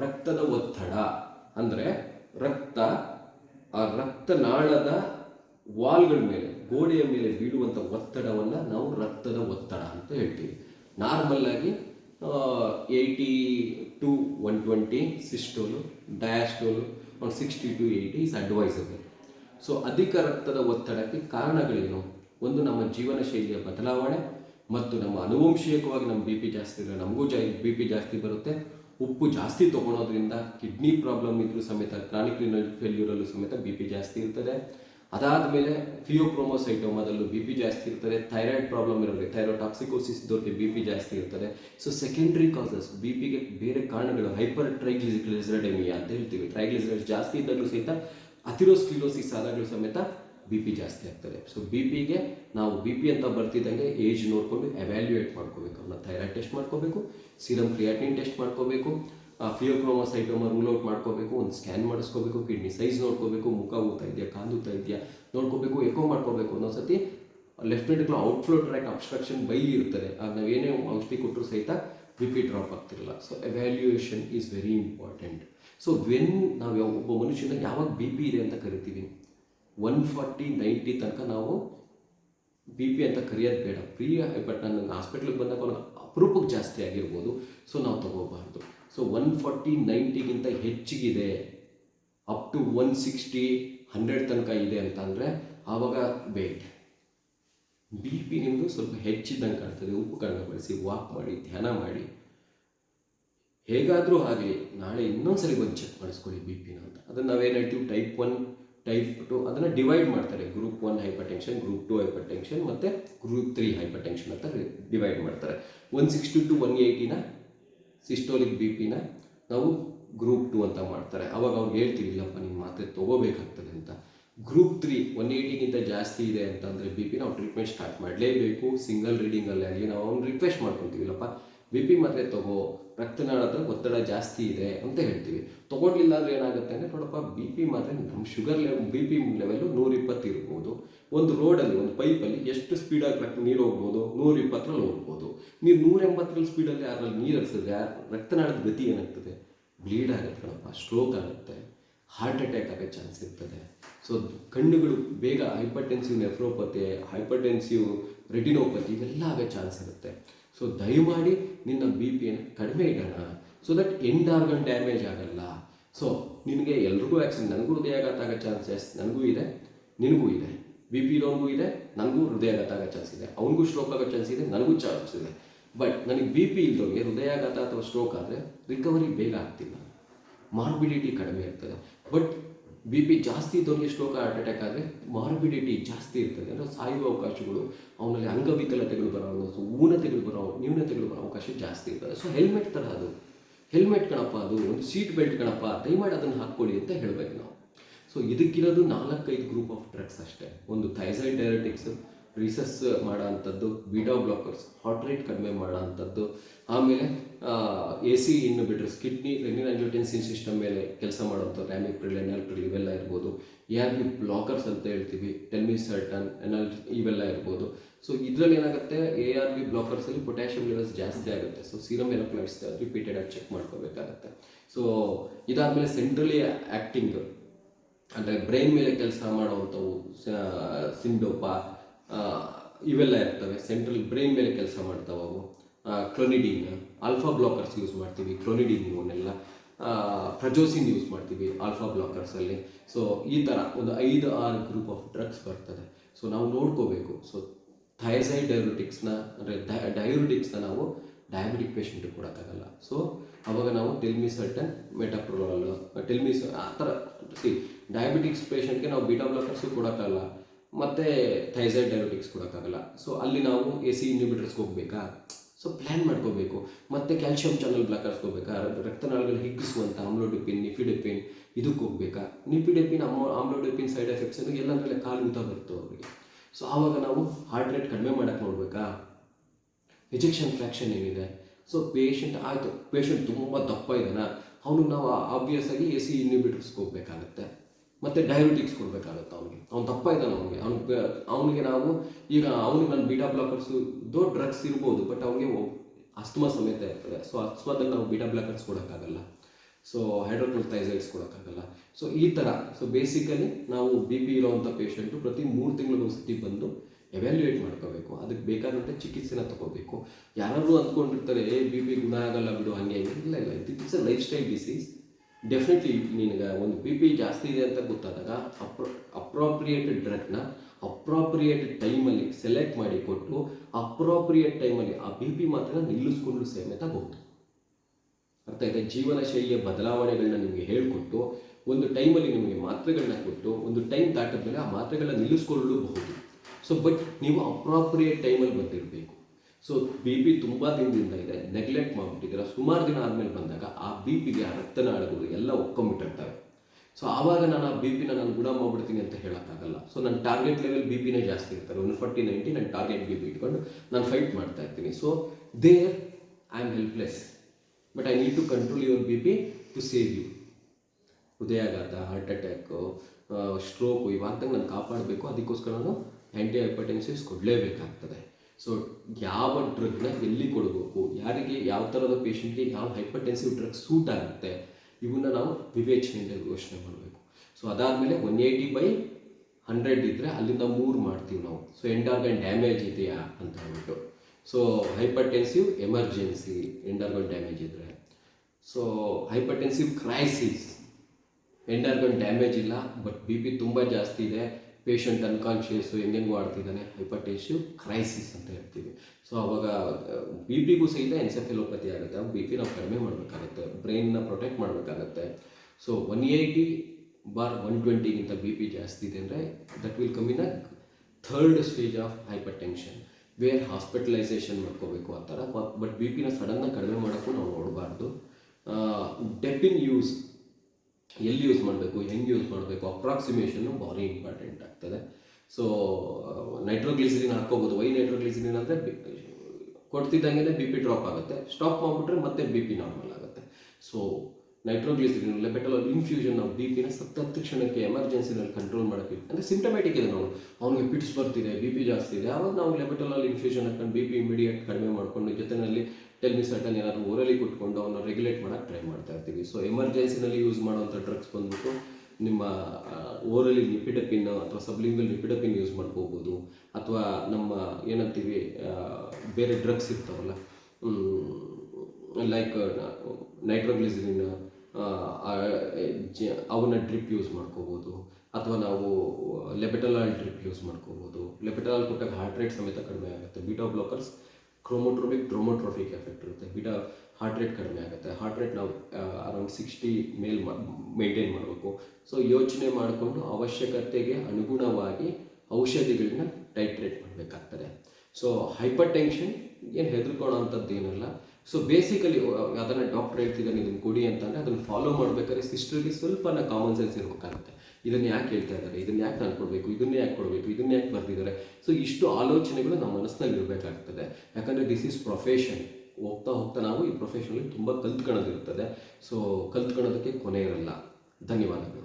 ರಕ್ತದ ಒತ್ತಡ ಅಂದರೆ ರಕ್ತ, ಆ ರಕ್ತನಾಳದ ವಾಲ್ಗಳ ಮೇಲೆ, ಗೋಡೆಯ ಮೇಲೆ ಬೀಳುವಂಥ ಒತ್ತಡವನ್ನು ನಾವು ರಕ್ತದ ಒತ್ತಡ ಅಂತ ಹೇಳ್ತೀವಿ. ನಾರ್ಮಲ್ ಆಗಿ eighty to one twenty systole diastole ಒಂದು sixty to eighty is advisable so ಅಧಿಕ ರಕ್ತದ ಒತ್ತಡಕ್ಕೆ ಕಾರಣಗಳೇನು? ಒಂದು, ನಮ್ಮ ಜೀವನ ಶೈಲಿಯ ಬದಲಾವಣೆ, ಮತ್ತು ನಮ್ಮ ಅನುವಂಶೀಯಕವಾಗಿ ನಮ್ಮ ಬಿ ಪಿ ಜಾಸ್ತಿ ಇದ್ದರೆ ನಮಗೂ ಜಾ ಬಿ ಪಿ ಜಾಸ್ತಿ ಬರುತ್ತೆ. ಉಪ್ಪು ಜಾಸ್ತಿ ತೊಗೊಳೋದ್ರಿಂದ ಕಿಡ್ನಿ ಪ್ರಾಬ್ಲಮ್ ಇದ್ರೂ ಸಮೇತ ಕ್ರಾನಿಕ್ ರಿನಲ್ ಫೇಲ್ಯೂರಲ್ಲೂ ಸಮೇತ ಬಿ ಪಿ ಜಾಸ್ತಿ ಇರ್ತದೆ. ಅದಾದಮೇಲೆ ಫಿಯೋಕ್ರೋಮೋಸೈಟೋಮದಲ್ಲೂ ಬಿ ಪಿ ಜಾಸ್ತಿ ಇರ್ತದೆ. ಥೈರಾಯ್ಡ್ ಪ್ರಾಬ್ಲಮ್ ಇರೋರಿಗೆ ಥೈರೋಟಾಕ್ಸಿಕೋಸಿಸ್ ಇದ್ದವ್ರಿಗೆ ಬಿ ಪಿ ಜಾಸ್ತಿ ಇರ್ತದೆ. ಸೊ ಸೆಕೆಂಡ್ರಿ ಕಾಸಸ್ ಬಿ ಪಿಗೆ ಬೇರೆ ಕಾರಣಗಳು ಹೈಪರ್ ಟ್ರೈಗ್ಲಿಸರಡೆಮಿಯಾ ಅಂತ ಹೇಳ್ತೀವಿ. ಟ್ರೈಗ್ಲಿಸರೈಡ್ಸ್ ಜಾಸ್ತಿ ಇದ್ದಾಗಲೂ ಸಹಿತ ಅಥಿರೋಸ್ಕ್ಲಿರೋಸಿಸ್ ಆದಾಗಲೂ ಸಮೇತ ಬಿ ಪಿ ಜಾಸ್ತಿ ಆಗ್ತದೆ. ಸೊ ಬಿ ಪಿಗೆ ನಾವು ಬಿ ಪಿ ಅಂತ ಬರ್ತಿದ್ದಂಗೆ ಏಜ್ ನೋಡಿಕೊಂಡು ಎವ್ಯಾಲ್ಯೂಯೇಟ್ ಮಾಡ್ಕೋಬೇಕು. ಅವನ್ನ ಥೈರಾಯ್ಡ್ ಟೆಸ್ಟ್ ಮಾಡ್ಕೋಬೇಕು ಸೀರಮ್ ಕ್ರಿಯಾಟಿನ್ ಟೆಸ್ಟ್ ಮಾಡ್ಕೋಬೇಕು ಫಿಯೋಕ್ರೋಮೋಸೈಟೋಮ ರೂಲ್ ಔಟ್ ಮಾಡ್ಕೋಬೇಕು, ಒಂದು ಸ್ಕ್ಯಾನ್ ಮಾಡಿಸ್ಕೋಬೇಕು ಕಿಡ್ನಿ ಸೈಜ್ ನೋಡ್ಕೋಬೇಕು, ಮುಖ ಊತ ಇದೆಯಾ ಕಾಂದುತ್ತಾ ಇದೆಯಾ, ನೋಡ್ಕೋಬೇಕು ಎಕೋ ಮಾಡ್ಕೋಬೇಕು. ಒಂದೊಂದ್ಸತಿ left ventricle outflow tract obstruction by ಇರ್ತದೆ. ಆಗ ನಾವೇನೇ ಔಷಧಿ ಕೊಟ್ಟರು ಸಹಿತ B P drop ಆಗ್ತಿರಲ್ಲ. So evaluation is very important so when ನಾವು ಒಬ್ಬ ಮನುಷ್ಯನ ಯಾವಾಗ ಬಿ ಪಿ ಇದೆ ಅಂತ ಕರಿತೀವಿ? ಒನ್ ಫಾರ್ಟಿ ನೈಂಟಿ ತನಕ ನಾವು ಬಿ ಪಿ ಅಂತ ಕರೆಯೋದು ಬೇಡ. ಪ್ರೀ ಬಟ್ ನನಗೆ ಹಾಸ್ಪಿಟ್ಲಿಗೆ ಬಂದಾಗ ಅವ್ನಿಗೆ ಅಪರೂಪಕ್ಕೆ ಜಾಸ್ತಿ ಆಗಿರ್ಬೋದು. ಸೊ ನಾವು ತಗೋಬಾರ್ದು. ಸೊ ಒನ್ ಫಾರ್ಟಿ ನೈಂಟಿಗಿಂತ ಹೆಚ್ಚಿಗಿದೆ. Up to one sixty hundred ತನಕ ಇದೆ ಅಂತ ಅಂದರೆ ಆವಾಗ ವೇಟ್ ಬಿ ಪಿ ನಿಮ್ಮದು ಸ್ವಲ್ಪ ಹೆಚ್ಚಿದ್ದಂಗೆ ಕಾಣ್ತದೆ. ಉಪ್ಪು ಕಡಿಮೆ ಬಳಸಿ ವಾಕ್ ಮಾಡಿ, ಧ್ಯಾನ ಮಾಡಿ. ಹೇಗಾದರೂ ಆಗಲಿ, ನಾಳೆ ಇನ್ನೊಂದ್ಸರಿ ಬಂದು ಚೆಕ್ ಮಾಡಿಸ್ಕೊಳ್ಳಿ ಬಿ ಪಿನ ಅಂತ. ಅದನ್ನು ನಾವೇನು ಹೇಳ್ತೀವಿ? ಟೈಪ್ ಒನ್ ಟೈಪ್ ಟು ಅದನ್ನು ಡಿವೈಡ್ ಮಾಡ್ತಾರೆ. Group one hypertension group two hypertension ಮತ್ತು ಗ್ರೂಪ್ ತ್ರೀ ಹೈಪರ್ ಟೆನ್ಷನ್ ಅಂತ ಡಿವೈಡ್ ಮಾಡ್ತಾರೆ ಒನ್ ಸಿಕ್ಸ್ಟಿ ಟು ಒನ್ ಏಯ್ಟಿನ ಸಿಸ್ಟೋಲಿಕ್ ಬಿ ಪಿನ ನಾವು ಗ್ರೂಪ್ ಟು ಅಂತ ಮಾಡ್ತಾರೆ. ಅವಾಗ ಅವ್ರು ಹೇಳ್ತೀವಿ ಇಲ್ಲಪ್ಪ ನಿಮ್ಮ ಮಾತ್ರೆ ತೊಗೋಬೇಕಾಗ್ತದೆ ಅಂತ. ಗ್ರೂಪ್ ತ್ರೀ ಒನ್ ಏಯ್ಟಿಗಿಂತ ಜಾಸ್ತಿ ಇದೆ ಅಂತಂದರೆ ಬಿ ಪಿ ನಾವು ಟ್ರೀಟ್ಮೆಂಟ್ ಸ್ಟಾರ್ಟ್ ಮಾಡಲೇಬೇಕು. ಸಿಂಗಲ್ ರೀಡಿಂಗಲ್ಲೇ ಆಗಲಿ ನಾವು ಅವ್ನು ರಿಕ್ವೆಸ್ಟ್ ಮಾಡ್ಕೊತೀವಿ, ಇಲ್ಲಪ್ಪ. ಬಿ ಪಿ ಮಾತ್ರೆ ತಗೋ ರಕ್ತನಾಳದ ಒತ್ತಡ ಜಾಸ್ತಿ ಇದೆ ಅಂತ ಹೇಳ್ತೀವಿ. ತೊಗೊಳ್ಲಿಲ್ಲ ಅಂದರೆ ಏನಾಗುತ್ತೆ ಅಂದರೆ, ನೋಡಪ್ಪ ಬಿ ಪಿ ಮಾತ್ರೆ ನಮ್ಮ sugar level B P level ನೂರಿಪ್ಪತ್ತು ಇರ್ಬೋದು. ಒಂದು ರೋಡಲ್ಲಿ ಒಂದು ಪೈಪಲ್ಲಿ ಎಷ್ಟು ಸ್ಪೀಡಾಗಿ ರಕ್ತ ನೀರು ಹೋಗ್ಬೋದು? ನೂರ ಇಪ್ಪತ್ತರಲ್ಲಿ ಹೋಗ್ಬೋದು. ನೀವು ನೂರ ಎಂಬತ್ತರಲ್ಲಿ ಸ್ಪೀಡಲ್ಲಿ ಯಾರಲ್ಲಿ ನೀರು ಹರಿಸಿದ್ರೆ ರಕ್ತನಾಳದ ಗತಿ ಏನಾಗ್ತದೆ? ಬ್ಲೀಡ್ ಆಗುತ್ತೆ ಕಣಪ್ಪ ಸ್ಟ್ರೋಕ್ ಆಗುತ್ತೆ. ಹಾರ್ಟ್ ಅಟ್ಯಾಕ್ ಆಗೋ ಚಾನ್ಸ್ ಇರ್ತದೆ. ಸೊ ಕಣ್ಣುಗಳು ಬೇಗ ಹೈಪರ್ಟೆನ್ಸಿವ್ ನೆಫ್ರೋಪತಿ ಹೈಪರ್ಟೆನ್ಸಿವ್ ರೆಟಿನೋಪತಿ ಇವೆಲ್ಲ ಆಗೋ ಚಾನ್ಸ್ ಇರುತ್ತೆ. ಸೊ ದಯಮಾಡಿ ನಿನ್ನ ಬಿ ಪಿಯನ್ನು ಕಡಿಮೆ ಇಡೋಣ. So that end organ damage ಆಗಲ್ಲ. ಸೊ ನಿನಗೆ ಎಲ್ರಿಗೂ ಆ್ಯಕ್ಸಿಡೆಂಟ್ ನನಗೂ ಹೃದಯಾಘಾತ ಆಗೋ ಚಾನ್ಸಸ್ ನನಗೂ ಇದೆ, ನಿನಗೂ ಇದೆ. ಬಿ ಪಿ ಇರೋನಿಗೂ ಇದೆ, ನನಗೂ ಹೃದಯಾಘಾತ ಆಗೋ ಚಾನ್ಸ್ ಇದೆ. ಅವನಿಗೂ ಸ್ಟ್ರೋಕ್ ಆಗೋ ಚಾನ್ಸ್ ಇದೆ, ನನಗೂ ಚಾನ್ಸ್ ಇದೆ. ಬಟ್ ನನಗೆ ಬಿ ಪಿ ಇಲ್ದವ್ರಿಗೆ ಹೃದಯಾಘಾತ ಅಥವಾ ಸ್ಟ್ರೋಕ್ ಆದರೆ ರಿಕವರಿ ಬೇಗ ಆಗ್ತಿಲ್ಲ. ಮಾರ್ಬಿಡಿಟಿ ಕಡಿಮೆ ಇರ್ತದೆ ಬಟ್ ಬಿ ಪಿ ಜಾಸ್ತಿ ಇದ್ದವನಿಗೆ ಸ್ಟ್ರೋಕ್ ಹಾರ್ಟ್ ಅಟ್ಯಾಕ್ ಆದರೆ ಮಾರ್ಬಿಡಿಟಿ ಜಾಸ್ತಿ ಇರ್ತದೆ. ಅಂದರೆ ಸಾಯುವ ಅವಕಾಶಗಳು, ಅವನಲ್ಲಿ ಅಂಗವಿಕಲತೆಗಳು ಬರೋ ಊನತೆಗಳು ಬರೋ, ನ್ಯೂನತೆಗಳು ಬರೋ ಅವಕಾಶ ಜಾಸ್ತಿ ಇರ್ತದೆ. ಸೊ ಹೆಲ್ಮೆಟ್ ಥರ ಅದು. ಹೆಲ್ಮೆಟ್ ಕಣಪ್ಪ ಅದು. ಒಂದು ಸೀಟ್ ಬೆಲ್ಟ್ ಕಣಪ್ಪ, ದಯಮಾಡಿ ಅದನ್ನು ಹಾಕ್ಕೊಳ್ಳಿ ಅಂತ ಹೇಳಬೇಕು ನಾವು. ಸೊ ಇದಕ್ಕಿರೋದು ನಾಲ್ಕೈದು ಗ್ರೂಪ್ ಆಫ್ ಡ್ರಗ್ಸ್ ಅಷ್ಟೇ. ಒಂದು ಥೈಸೈಡ್ ಡೈರೆಟಿಕ್ಸ್ ರಿಸಸ್ ಮಾಡೋ ಅಂಥದ್ದು ಬೀಟಾ ಬ್ಲಾಕರ್ಸ್ ಹಾರ್ಟ್ ರೇಟ್ ಕಡಿಮೆ ಮಾಡೋ ಅಂಥದ್ದು, ಆಮೇಲೆ A C inhibitors kidney renin angiotensin system ಮೇಲೆ ಕೆಲಸ ಮಾಡೋಂಥದ್ದು ರ್ಯಾಮಿಪ್ರಿಲ್ ಎನಾಲ್ಪ್ರಿಲ್ ಇವೆಲ್ಲ ಇರ್ಬೋದು. ಎ ಆರ್ ಬಿ ಬ್ಲಾಕರ್ಸ್ ಅಂತ ಹೇಳ್ತೀವಿ ಟೆಲ್ಮಿ ಸರ್ಟನ್ ಎನಲ್ ಇವೆಲ್ಲ ಇರ್ಬೋದು. ಸೊ ಇದರಲ್ಲಿ ಏನಾಗುತ್ತೆ? ಎ ಆರ್ ಬಿ ಬ್ಲಾಕರ್ಸಲ್ಲಿ ಪೊಟ್ಯಾಷಿಯಂ ಲೆವೆಲ್ಸ್ ಜಾಸ್ತಿ ಆಗುತ್ತೆ. ಸೊ ಸೀರಮ್ ಎಲಕ್ಲೈಟ್ಸ್ ರಿಪೀಟೆಡ್ ಆಗಿ ಚೆಕ್ ಮಾಡ್ಕೋಬೇಕಾಗತ್ತೆ. ಸೊ ಇದಾದಮೇಲೆ ಸೆಂಟ್ರಲಿ ಆ್ಯಕ್ಟಿಂಗ್ ಅಂದರೆ ಬ್ರೈನ್ ಮೇಲೆ ಕೆಲಸ ಮಾಡುವಂಥವು ಸಿಂಡೋಪ ಇವೆಲ್ಲ ಇರ್ತವೆ. ಸೆಂಟ್ರಲ್ ಬ್ರೈನ್ ಮೇಲೆ ಕೆಲಸ ಮಾಡ್ತಾವೆ ಅವು. ಕ್ಲೊನಿಡಿನ್. ಆಲ್ಫಾ ಬ್ಲಾಕರ್ಸ್ ಯೂಸ್ ಮಾಡ್ತೀವಿ ಕ್ಲೋನಿಡಿನ್ ಇವನ್ನೆಲ್ಲ ಪ್ರಜೋಸಿನ್ ಯೂಸ್ ಮಾಡ್ತೀವಿ ಆಲ್ಫಾ ಬ್ಲಾಕರ್ಸಲ್ಲಿ ಸೊ ಈ ಥರ ಒಂದು ಐದು, ಆರು ಗ್ರೂಪ್ ಆಫ್ ಡ್ರಗ್ಸ್ ಬರ್ತದೆ. ಸೊ ನಾವು ನೋಡ್ಕೋಬೇಕು. ಸೊ ಥೈಸೈಡ್ ಡಯಾಬಿಟಿಕ್ಸ್ನ ಅಂದರೆ ಡಯಾಬಿಟಿಕ್ಸ್ನ ನಾವು ಡಯಾಬಿಟಿಕ್ ಪೇಷಂಟಿಗೆ ಕೊಡೋಕ್ಕಾಗಲ್ಲ ಸೊ ಅವಾಗ ನಾವು ಟೆಲ್ಮಿ ಸರ್ಟನ್ ಮೆಟಾಪ್ರೋಲ್ ಟೆಲ್ಮಿಸ್ ಆ ಥರ ಸಿ ಡಯಾಬಿಟಿಕ್ಸ್ ಪೇಷೆಂಟ್ಗೆ ನಾವು ಬೀಟಾ ಬ್ಲಾಕರ್ಸು ಕೊಡೋಕ್ಕಾಗಲ್ಲ ಮತ್ತು ಥೈಸೈಡ್ ಡಯಾಬಿಟಿಕ್ಸ್ ಕೊಡೋಕ್ಕಾಗಲ್ಲ ಸೊ ಅಲ್ಲಿ ನಾವು ಎ ಸಿ ಇನ್ಹಿಬಿಟರ್ಸ್ಗೆ ಹೋಗ್ಬೇಕಾ? ಸೊ ಪ್ಲ್ಯಾನ್ ಮಾಡ್ಕೋಬೇಕು. ಮತ್ತು ಕ್ಯಾಲ್ಶಿಯಂ ಚಾನಲ್ ಬ್ಲಾಕ್ ಹೋಗ್ಬೇಕಾ ರಕ್ತನಾಳಗಳು ಹಿಗ್ಗಿಸುವಂಥ ಆಮ್ಲೋಡಿಪಿನ್ ನಿಫಿಡೆಪಿನ್ ಇದಕ್ಕೆ ಹೋಗ್ಬೇಕಾ? ನಿಫಿಡೆಪಿನ್ ಅಮೋ ಆಮ್ಲೋಡಿಪಿನ್ ಸೈಡ್ ಎಫೆಕ್ಟ್ಸ್ ಎಲ್ಲಂದ್ರೆ ಕಾಲು ಊತ ಬರ್ತವೆ ಅವರಿಗೆ. ಸೊ ಆವಾಗ ನಾವು ಹಾರ್ಟ್ ರೇಟ್ ಕಡಿಮೆ ಮಾಡೋಕ್ಕೆ ನೋಡ್ಬೇಕಾ? ಎಜೆಕ್ಷನ್ ಫ್ರ್ಯಾಕ್ಷನ್ ಏನಿದೆ? ಸೊ ಪೇಷಂಟ್ ಆಯಿತು. ಪೇಷಂಟ್ ತುಂಬ ದಪ್ಪ ಇದ್ದಾನ. ಅವನು ನಾವು ಆಬ್ವಿಯಸ್ ಆಗಿ ಎ ಸಿ ಇನ್ಹಿಬಿಟರ್ಸ್ಗೆ ಹೋಗ್ಬೇಕಾಗತ್ತೆ. ಮತ್ತು ಡಯಾಬಿಟಿಕ್ಸ್ ಕೊಡಬೇಕಾಗತ್ತೆ ಅವನಿಗೆ. ಅವ್ನು ದಪ್ಪ ಇದ್ದಾನೆ ಅವನಿಗೆ ಅವ್ನಿಗೆ ಅವನಿಗೆ ನಾವು ಈಗ ಅವನಿಗೆ ನಾನು ಬೀಟಾ ಬ್ಲಾಕರ್ಸು ದೋ ಡ್ರಗ್ಸ್ ಇರ್ಬೋದು ಬಟ್ ಅವನಿಗೆ ಅಸ್ತಮ ಸಮೇತ ಇರ್ತದೆ. ಸೊ ಅಸ್ತಮಾದಲ್ಲಿ ನಾವು ಬೀಟಾ ಬ್ಲಾಕರ್ಸ್ ಕೊಡೋಕ್ಕಾಗಲ್ಲ. ಸೊ ಹೈಡ್ರೋಕ್ಲೋಥೈಸೈಡ್ಸ್ ಕೊಡೋಕ್ಕಾಗಲ್ಲ. ಸೊ ಈ ಥರ ಸೊ ಬೇಸಿಕಲಿ ನಾವು ಬಿ ಪಿ ಇರೋವಂಥ ಪೇಷಂಟು ಪ್ರತಿ ಮೂರು ತಿಂಗಳಿಗೊಂದ್ಸತಿ ಬಂದು ಎವ್ಯಾಲ್ಯೂಯೇಟ್ ಮಾಡ್ಕೋಬೇಕು. ಅದಕ್ಕೆ ಬೇಕಾದಂಥ ಚಿಕಿತ್ಸೆನ ತಗೋಬೇಕು. ಯಾರಾದರೂ ಅಂದ್ಕೊಂಡಿರ್ತಾರೆ, ಏ ಬಿ ಪಿ ಗುಣ ಆಗಲ್ಲ ಬಿಡು, ಹಂಗೆ ಹಂಗೆ. ಇಲ್ಲ ಇಲ್ಲ. It's a lifestyle disease definitely ನಿನಗೆ ಒಂದು ಬಿ ಪಿ ಜಾಸ್ತಿ ಇದೆ ಅಂತ ಗೊತ್ತಾದಾಗ ಅಪ್ರೋ ಅಪ್ರಾಪ್ರಿಯೇಟೆಡ್ ಡ್ರಗ್ನ ಅಪ್ರಾಪ್ರಿಯೇಟ್ ಟೈಮಲ್ಲಿ ಸೆಲೆಕ್ಟ್ ಮಾಡಿ ಕೊಟ್ಟು ಅಪ್ರಾಪ್ರಿಯೇಟ್ ಟೈಮಲ್ಲಿ ಆ ಬಿ ಪಿ ಮಾತ್ರ ನಿಲ್ಲಿಸ್ಕೊಂಡು ಸಮೇತ ಬಹುದು ಅರ್ಥ ಇದೆ ಜೀವನ ಶೈಲಿಯ ಬದಲಾವಣೆಗಳನ್ನ ನಿಮಗೆ ಹೇಳಿಕೊಟ್ಟು ಒಂದು ಟೈಮಲ್ಲಿ ನಿಮಗೆ ಮಾತ್ರೆಗಳನ್ನ ಕೊಟ್ಟು ಒಂದು ಟೈಮ್ ದಾಟಿದ್ಮೇಲೆ ಆ ಮಾತ್ರೆಗಳನ್ನ ನಿಲ್ಲಿಸ್ಕೊಳ್ಳಬಹುದು ಸೊ ಬಟ್ ನೀವು ಅಪ್ರಾಪ್ರಿಯೇಟ್ ಟೈಮಲ್ಲಿ ಬಂದಿರಬೇಕು. ಸೊ ಬಿ ಪಿ ತುಂಬ ದಿನದಿಂದ ಇದೆ. ನೆಗ್ಲೆಕ್ಟ್ ಮಾಡಿಬಿಟ್ಟಿದ್ದೀರ. ಸುಮಾರು ದಿನ ಆದಮೇಲೆ ಬಂದಾಗ ಆ ಬಿ ಪಿಗೆ ಆ ರಕ್ತನಾಳಗಳು ಎಲ್ಲ ಒಕ್ಕೊಂಬಿಟ್ಟಿರ್ತವೆ ಸೊ ಆವಾಗ ನಾನು ಆ ಬಿ ಪಿನ ನಾನು ಗುಣ ಮಾಡ್ಬಿಡ್ತೀನಿ ಅಂತ ಹೇಳೋಕ್ಕಾಗಲ್ಲ. ಸೊ ನನ್ನ ಟಾರ್ಗೆಟ್ ಲೆವೆಲ್ ಬಿ ಪಿನೇ ಜಾಸ್ತಿ ಇರ್ತಾರೆ ಒನ್ ಫಾರ್ಟಿ ನೈಂಟಿ ನನ್ನ ಟಾರ್ಗೆಟ್ ಬಿ ಪಿ ಇಟ್ಕೊಂಡು ನಾನು ಫೈಟ್ ಮಾಡ್ತಾ ಇರ್ತೀನಿ. So there I am helpless but I need to control your B P to save you ಹೃದಯಾಘಾತ ಹಾರ್ಟ್ ಅಟ್ಯಾಕು ಸ್ಟ್ರೋಕು ಇವಾಗ ನಾನು ಕಾಪಾಡಬೇಕು. ಅದಕ್ಕೋಸ್ಕರ ನಾನು ಆ್ಯಂಟಿ ಹೈಪರ್ಟೆನ್ಸಿವ್ಸ್ ಕೊಡಲೇಬೇಕಾಗ್ತದೆ. ಸೊ ಯಾವ ಡ್ರಗ್ನ ಎಲ್ಲಿ ಕೊಡಬೇಕು? ಯಾರಿಗೆ ಯಾವ ಥರದ ಪೇಷಂಟ್ಗೆ ಯಾವ ಹೈಪರ್ಟೆನ್ಸಿವ್ ಡ್ರಗ್ ಸೂಟ್ ಆಗುತ್ತೆ? ಇವನ್ನ ನಾವು ವಿವೇಚನೆಯಿಂದ ಯೋಚನೆ ಮಾಡಬೇಕು. ಸೊ ಅದಾದಮೇಲೆ ಒನ್ ಏಯ್ಟಿ ಬೈ ಹಂಡ್ರೆಡ್ ಇದ್ದರೆ ಅಲ್ಲಿಂದ ಮೂರು ಮಾಡ್ತೀವಿ ನಾವು. ಸೊ ಎಂಡಾರ್ಗನ್ ಡ್ಯಾಮೇಜ್ ಇದೆಯಾ ಅಂತ ಹೇಳ್ಬಿಟ್ಟು. So hypertensive emergency end organ damage ಇದ್ದರೆ so hypertensive crisis end organ damage ಇಲ್ಲ ಬಟ್ ಬಿ ಪಿ ತುಂಬ ಜಾಸ್ತಿ ಇದೆ. ಪೇಷಂಟ್ ಅನ್ಕಾನ್ಷಿಯಸ್ಸು ಹೆಂಗೆಂಗೂ ಆಡ್ತಿದ್ದಾನೆ ಹೈಪರ್ಟೆನ್ಸಿವ್ ಕ್ರೈಸಿಸ್ ಅಂತ ಹೇಳ್ತೀವಿ. ಸೊ ಅವಾಗ ಬಿ ಪಿಗೂ ಸಹಿತ ಎನ್ಸೆಫೆಲೋಪತಿ ಆಗುತ್ತೆ. ಬಿ ಪಿ ನಾವು ಕಡಿಮೆ ಮಾಡಬೇಕಾಗುತ್ತೆ. ಬ್ರೈನ್ನ ಪ್ರೊಟೆಕ್ಟ್ ಮಾಡಬೇಕಾಗತ್ತೆ. So one eighty bar one ಟ್ವೆಂಟಿಗಿಂತ B P ಜಾಸ್ತಿ ಇದೆ ಅಂದರೆ that will come in a third stage of hypertension where hospitalisation ಮಾಡ್ಕೋಬೇಕು ಆ ಥರ. ಬಟ್ ಬಿ ಪಿನ ಸಡನ್ನಾಗಿ ಕಡಿಮೆ ಮಾಡೋಕ್ಕೂ ನಾವು ನೋಡಬಾರ್ದು. ಡೆಪಿನ್ ಯೂಸ್ ಎಲ್ಲಿ ಯೂಸ್ ಮಾಡಬೇಕು, ಹೆಂಗೆ ಯೂಸ್ ಮಾಡಬೇಕು ಅಪ್ರಾಕ್ಸಿಮೇಷನ್ನು ಭಾರಿ ಇಂಪಾರ್ಟೆಂಟ್ ಆಗ್ತದೆ. ಸೊ ನೈಟ್ರೋಗ್ಲಿಸರಿನ್ ಹಾಕೋಬೋದು ವೈ ನೈಟ್ರೋಗ್ಲಿಸರಿನ್ ಅಂದರೆ ಕೊಡ್ತಿದ್ದಂಗೆ ಬಿ ಪಿ ಡ್ರಾಪ್ ಆಗುತ್ತೆ. ಸ್ಟಾಪ್ ಮಾಡಿಬಿಟ್ರೆ ಮತ್ತೆ ಬಿ ಪಿ ನಾರ್ಮಲ್ ಆಗುತ್ತೆ. ಸೊ ನೈಟ್ರೋಗ್ಲಿಸರಿನ್ ಲೆಬೆಟಲ್ ಇನ್ಫ್ಯೂಷನ್ ನಾವು ಬಿ ಪಿನ ಸತ್ತ ಕ್ಷಣಕ್ಕೆ ಎಮರ್ಜೆನ್ಸಿನಲ್ಲಿ ಕಂಟ್ರೋಲ್ ಮಾಡೋಕ್ಕೆ. ಅಂದರೆ ಸಿಂಟಮ್ಯಾಟಿಕ್ ಇದೆ ನಾವು ಅವನಿಗೆ ಪಿಟ್ಸ್ ಬರ್ತಿದೆ ಬಿ ಪಿ ಜಾಸ್ತಿ ಇದೆ. ಆವಾಗ ನಾವು ಲೆಬೆಟಲ್ ಇನ್ಫ್ಯೂಷನ್ ಹಾಕೊಂಡು ಬಿ ಪಿ ಇಮಿಡಿಯೇಟ್ ಕಡಿಮೆ ಮಾಡಿಕೊಂಡು ಜೊತೆಯಲ್ಲಿ ಟೆಲ್ಮಿಸರ್ಟನ್ ಏನಾದರೂ ಓರಲಿ ಕುಟ್ಕೊಂಡು ಅವನ್ನ ರೆಗ್ಯುಲೇಟ್ ಮಾಡೋಕ್ಕೆ ಟ್ರೈ ಮಾಡ್ತಾ ಇರ್ತೀವಿ. ಸೊ ಎಮರ್ಜೆನ್ಸಿನಲ್ಲಿ ಯೂಸ್ ಮಾಡುವಂಥ ಡ್ರಗ್ಸ್ ಬಂದ್ಬಿಟ್ಟು ನಿಮ್ಮ ಓರಲಿ ನಿಪಿಡಪಿನ್ ಅಥವಾ ಸಬ್ಲಿಂಗಲ್ ನಿಪಿಡಪಿನ್ ಯೂಸ್ ಮಾಡ್ಕೋಬೋದು. ಅಥವಾ ನಮ್ಮ, ಏನಂತೀವಿ ಬೇರೆ ಡ್ರಗ್ಸ್ ಇರ್ತಾವಲ್ಲ ಲೈಕ್ ನೈಟ್ರೋಗ್ಲಿಸಿನ್ ಅವನ್ನ ಡ್ರಿಪ್ ಯೂಸ್ ಮಾಡ್ಕೋಬೋದು. ಅಥವಾ ನಾವು, ಲೆಬೆಟಲಾಲ್ ಡ್ರಿಪ್ ಯೂಸ್ ಮಾಡ್ಕೋಬೋದು. ಲೆಬೆಟಲಾಲ್ ಕೊಟ್ಟಾಗ ಹಾರ್ಟ್ ರೇಟ್ ಸಮೇತ ಕಡಿಮೆ ಆಗುತ್ತೆ. Beta blockers chronotropic dromotropic effect ಇರುತ್ತೆ. ಗಿಡ ಹಾರ್ಟ್ ರೇಟ್ ಕಡಿಮೆ ಆಗುತ್ತೆ. ಹಾರ್ಟ್ ರೇಟ್ ನಾವು ಅರೌಂಡ್ ಸಿಕ್ಸ್ಟಿ ಮೇಲ್ ಮೇಂಟೈನ್ ಮಾಡಬೇಕು. ಸೊ ಯೋಚನೆ ಮಾಡಿಕೊಂಡು ಅವಶ್ಯಕತೆಗೆ ಅನುಗುಣವಾಗಿ ಔಷಧಿಗಳನ್ನ ಟೈಟ್ರೇಟ್ ಮಾಡಬೇಕಾಗ್ತದೆ. ಸೊ ಹೈಪರ್ ಟೆನ್ಷನ್ ಏನು ಹೆದರ್ಕೊಳ್ಳೋ ಅಂಥದ್ದು ಏನಲ್ಲ ಸೊ ಬೇಸಿಕಲಿ ಅದನ್ನು ಡಾಕ್ಟರ್ ಹೇಳ್ತಿದ್ದಾನೆ ಇದನ್ನು ಕೊಡಿ ಅಂತಂದರೆ ಅದನ್ನು ಫಾಲೋ ಮಾಡಬೇಕಾದ್ರೆ ಸಿಸ್ಟರ್ಗೆ ಸ್ವಲ್ಪ ಕಾಮನ್ ಸೆನ್ಸ್ ಇರಬೇಕಾಗುತ್ತೆ. ಇದನ್ನು ಯಾಕೆ ಹೇಳ್ತಾ ಇದ್ದಾರೆ? ಇದನ್ನು ಯಾಕೆ ನಾನು ಕೊಡಬೇಕು? ಇದನ್ನೇ ಯಾಕೆ ಕೊಡಬೇಕು? ಇದನ್ನೇ ಯಾಕೆ ಬರ್ತಿದ್ದಾರೆ ಸೊ ಇಷ್ಟು ಆಲೋಚನೆಗಳು ನಮ್ಮ ಮನಸ್ಸಿನಲ್ಲಿ ಇರಬೇಕಾಗ್ತದೆ. ಯಾಕಂದರೆ ದಿಸ್ ಈಸ್ ಪ್ರೊಫೆಷನ್ ಹೋಗ್ತಾ ಹೋಗ್ತಾ ನಾವು ಈ ಪ್ರೊಫೆಷನಲ್ಲಿ ತುಂಬ ಕಲ್ತ್ಕೊಳ್ಳೋದಿರ್ತದೆ ಸೊ ಕಲ್ತ್ಕೊಳ್ಳೋದಕ್ಕೆ ಕೊನೆ ಇರಲ್ಲ. ಧನ್ಯವಾದಗಳು.